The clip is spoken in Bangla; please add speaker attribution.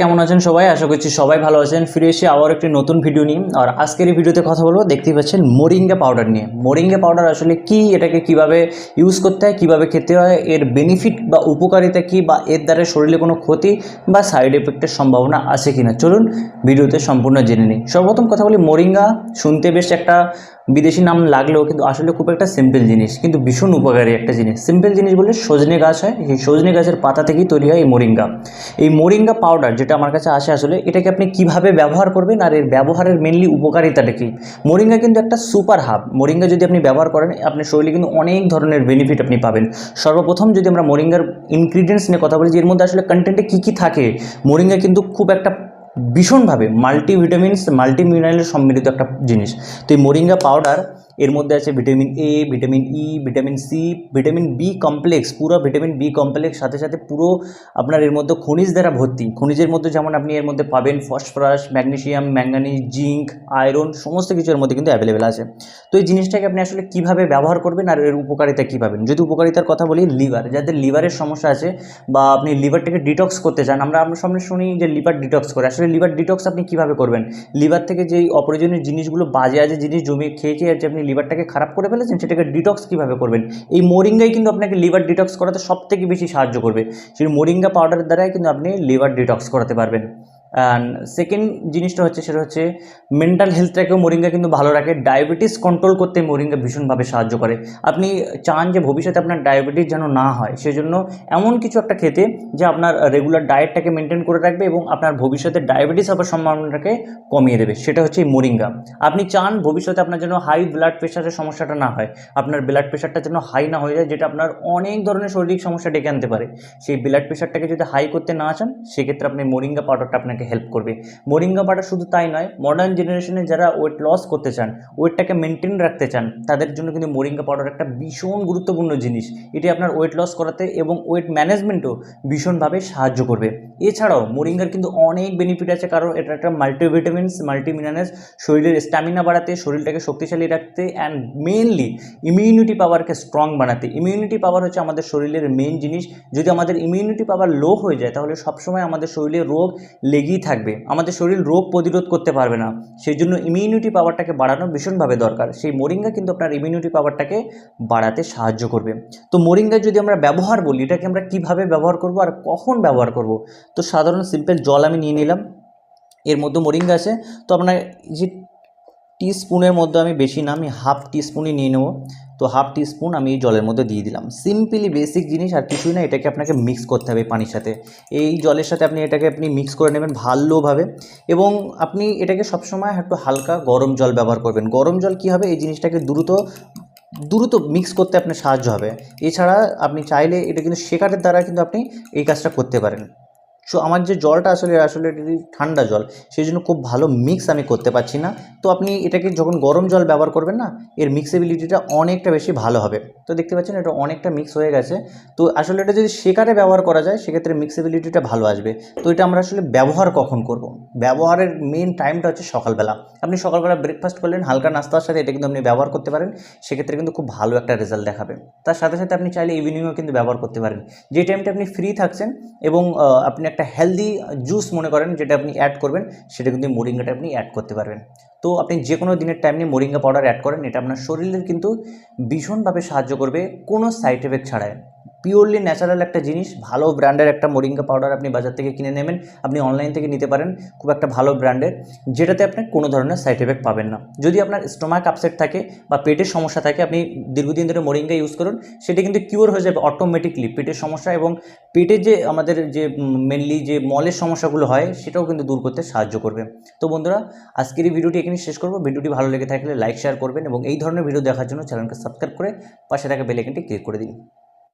Speaker 1: কেমন আছেন সবাই? আশা করছি সবাই ভালো আছেন। ফিরে এসে আবার একটি নতুন ভিডিও নিয়ে। আর আজকের এই ভিডিওতে কথা বলব, দেখতেই পাচ্ছেন মোরিঙ্গা পাউডার নিয়ে। মোরিঙ্গা পাউডার আসলে কি? এটাকে কীভাবে ইউজ করতে হয়, কীভাবে খেতে হয়, এর বেনিফিট বা উপকারিতা কি বা এর দ্বারা শরীরে কোনো ক্ষতি বা সাইড এফেক্টের সম্ভাবনা আছে কিনা? চলুন ভিডিওতে সম্পূর্ণ জেনে নিই। সর্বপ্রথম কথা বলি, মোরিঙ্গা শুনতে বেশ একটা বিদেশি নাম লাগলেও কিন্তু আসলে খুব একটা সিম্পল জিনিস, কিন্তু ভীষণ উপকারী একটা জিনিস। সিম্পল জিনিস বলে সজনে গাছ হয়, সেই সজনে গাছের পাতা থেকেই তৈরি হয় এই মোরিঙ্গা। এই মোরিঙ্গা পাউডার যেটা আমার কাছে আসে আসলে, এটাকে আপনি কীভাবে ব্যবহার করবেন আর এর ব্যবহারের মেনলি উপকারিতাটা কি? মোরিঙ্গা কিন্তু একটা সুপার হাব মোরিঙ্গা যদি আপনি ব্যবহার করেন, আপনার শরীরে কিন্তু অনেক ধরনের বেনিফিট আপনি পাবেন। সর্বপ্রথম যদি আমরা মোরিঙ্গার ইনগ্রিডিয়েন্টস নিয়ে কথা বলি, যে এর মধ্যে আসলে কন্টেন্টে কী কী থাকে, মোরিঙ্গা কিন্তু খুব একটা ভীষণভাবে মাল্টিভিটামিনস মাল্টি মিনারেলের সম্মিলিত একটা জিনিস। তো এই মোরিঙ্গা পাউডার এর মধ্যে আছে vitamin A vitamin E vitamin C vitamin B complex পুরো ভিটামিন বি কমপ্লেক্স সাথে সাথে পুরো আপনার এর মধ্যে খনিজ দ্বারা ভর্তি। খনিজের মধ্যে যেমন আপনি এর মধ্যে পাবেন phosphorus magnesium manganese zinc iron সমস্ত কিছু এর মধ্যে কিন্তু অ্যাভেলেবেল আছে। তো এই জিনিসটাকে আপনি আসলে কীভাবে ব্যবহার করবেন আর এর উপকারিতা কী পাবেন? যদি উপকারিতার কথা বলি লিভার যাদের লিভারের সমস্যা আছে বা আপনি লিভারটাকে ডিটক্স করতে চান, আমরা আপনার সামনে শুনি যে লিভার ডিটক্স করে। আসলে লিভার ডিটক্স আপনি কীভাবে করবেন? লিভার থেকে যেই অপ্রয়োজনীয় জিনিসগুলো বাজে আজে জিনিস জমিয়ে খেয়ে খেয়ে আপনি লিভারটাকে খারাপ করে ফেলেছেন, সেটাকে ডিটক্স কীভাবে করবেন? এই মোরিঙ্গাই কিন্তু আপনাকে লিভার ডিটক্স করাতে সব থেকে বেশি সাহায্য করবে। সেই মোরিঙ্গা পাউডারের দ্বারাই কিন্তু আপনি লিভার ডিটক্স করাতে পারবেন। সেকেন্ড জিনিসটা হচ্ছে, সেটা হচ্ছে মেন্টাল হেলথটাকেও মোরিঙ্গা কিন্তু ভালো রাখে। ডায়াবেটিস কন্ট্রোল করতে মোরিঙ্গা ভীষণভাবে সাহায্য করে। আপনি চান যে ভবিষ্যতে আপনার ডায়াবেটিস যেন না হয়, সেজন্য এমন কিছু একটা খেতে যে আপনার রেগুলার ডায়েটটাকে মেনটেন করে রাখবে এবং আপনার ভবিষ্যতে ডায়াবেটিস হওয়ার সম্ভাবনাটাকে কমিয়ে দেবে। সেটা হচ্ছে এই মোরিঙ্গা। আপনি চান ভবিষ্যতে আপনার যেন হাই ব্লাড প্রেশারের সমস্যাটা না হয়, আপনার ব্লাড প্রেশারটা যেন হাই না হয়ে যায়, যেটা আপনার অনেক ধরনের শারীরিক সমস্যা ডেকে আনতে পারে। সেই ব্লাড প্রেশারটাকে যদি হাই করতে না চান, সেক্ষেত্রে আপনি মোরিঙ্গা পাউডারটা আপনাকে হেল্প করবে। মোরিঙ্গা পাউডার শুধু তাই নয় মডার্ন জেনারেশনে যারা ওয়েট লস করতে চান ওয়েটটাকে মেনটেন রাখতে চান, তাদের জন্য কিন্তু মোরিঙ্গা পাউডার একটা ভীষণ গুরুত্বপূর্ণ জিনিস। এটি আপনার ওয়েট লস করাতে এবং ওয়েট ম্যানেজমেন্টও ভীষণভাবে সাহায্য করবে। এছাড়াও মোরিঙ্গার কিন্তু অনেক বেনিফিট আছে, কারণ এটা একটা মাল্টিভিটামিনস মাল্টিমিনারেলস শরীরের স্ট্যামিনা বাড়াতে, শরীরটাকে শক্তিশালী রাখতে অ্যান্ড মেনলি ইমিউনিটি পাওয়ারকে স্ট্রং বানাতে। ইমিউনিটি পাওয়ার হচ্ছে আমাদের শরীরের মেন জিনিস। যদি আমাদের ইমিউনিটি পাওয়ার লো হয়ে যায়, তাহলে সবসময় আমাদের শরীরে রোগ লেগেই থাকবে। আমাদের শরীর রোগ প্রতিরোধ করতে পারবে না। সেই জন্য ইমিউনিটি পাওয়ারটাকে বাড়ানো ভীষণভাবে দরকার। সেই মোরিঙ্গা কিন্তু আপনার ইমিউনিটি পাওয়ারটাকে বাড়াতে সাহায্য করবে। তো মোরিঙ্গা যদি আমরা ব্যবহার বলি, এটাকে আমরা কীভাবে ব্যবহার করব আর কখন ব্যবহার করব? তো সাধারণ সিম্পল জল আমি নিয়ে নিলাম। এর মধ্যে মোরিঙ্গা আছে। তো আপনার যে টি স্পুনের মধ্যে আমি বেশি না, আমি হাফ টি স্পুনই নিয়ে নেব। তো হাফ টি স্পুন আমি এই জলের মধ্যে দিয়ে দিলাম। সিম্পলি বেসিক জিনিস আর কিছুই না, এটাকে আপনাকে মিক্স করতে হবে পানির সাথে। এই জলের সাথে আপনি এটাকে আপনি মিক্স করে নেবেন ভালোভাবে এবং আপনি এটাকে সবসময় একটু হালকা গরম জল ব্যবহার করবেন। গরম জল কী হবে? এই জিনিসটাকে দ্রুত দ্রুত মিক্স করতে আপনার সাহায্য হবে। এছাড়া আপনি চাইলে এটা কিন্তু শেকারের দ্বারা কিন্তু আপনি এই কাজটা করতে পারেন। আমার যে জলটা আসলে আসলে ঠান্ডা জল, সেই জন্য খুব ভালো মিক্স আমি করতে পারছি না। তো আপনি এটাকে যখন গরম জল ব্যবহার করবেন না, এর মিক্সেবিলিটিটা অনেকটা বেশি ভালো হবে। তো দেখতে পাচ্ছেন এটা অনেকটা মিক্স হয়ে গেছে। তো আসলে এটা যদি শেকারে ব্যবহার করা যায়, সেক্ষেত্রে মিক্সেবিলিটিটা ভালো আসবে। তো এটা আমরা আসলে ব্যবহার কখন করব? ব্যবহারের মেন টাইমটা হচ্ছে সকালবেলা। আপনি সকালবেলা ব্রেকফাস্ট করলেন, হালকা নাস্তার সাথে এটা কিন্তু আপনি ব্যবহার করতে পারেন। সেক্ষেত্রে কিন্তু খুব ভালো একটা রেজাল্ট দেখাবে। তার সাথে সাথে আপনি চাইলে ইভিনিংও কিন্তু ব্যবহার করতে পারেন। যে টাইমটা আপনি ফ্রি থাকছেন এবং আপনি একটা হেলদি জুস মনে করেন যেটা আপনি অ্যাড করবেন, সেটা কিন্তু মোরিঙ্গাটা আপনি অ্যাড করতে পারবেন। তো আপনি যে কোনো দিনের টাইম নিয়ে মোরিঙ্গা পাউডার অ্যাড করেন, এটা আপনার শরীরের কিন্তু ভীষণভাবে সাহায্য করবে কোনো সাইড এফেক্ট ছাড়াই। পিওরলি ন্যাচারাল একটা জিনিস, ভালো ব্র্যান্ডের একটা মোরিঙ্গা পাউডার আপনি বাজার থেকে কিনে নেবেন, আপনি অনলাইন থেকে নিতে পারেন, খুব একটা ভালো ব্র্যান্ডের যেটাতে আপনি কোনো ধরনের সাইড এফেক্ট পাবেন না। যদি আপনার স্টোমাক আপসেট থাকে বা পেটের সমস্যা থাকে, আপনি দীর্ঘদিন ধরে মোরিঙ্গা ইউজ করুন, সেটা কিন্তু কিওর হয়ে যাবে অটোমেটিকলি পেটের সমস্যা এবং পেটের যে আমাদের যে মেনলি যে মলের সমস্যাগুলো হয়, সেটাও কিন্তু দূর করতে সাহায্য করবে। তো বন্ধুরা, আজকের এই ভিডিওটি এখানে শেষ করব। ভিডিওটি ভালো লেগে থাকলে লাইক শেয়ার করবেন এবং এই ধরনের ভিডিও দেখার জন্য চ্যানেলকে সাবস্ক্রাইব করে পাশে থাকা বেল আইকনটি ক্লিক করে দিন।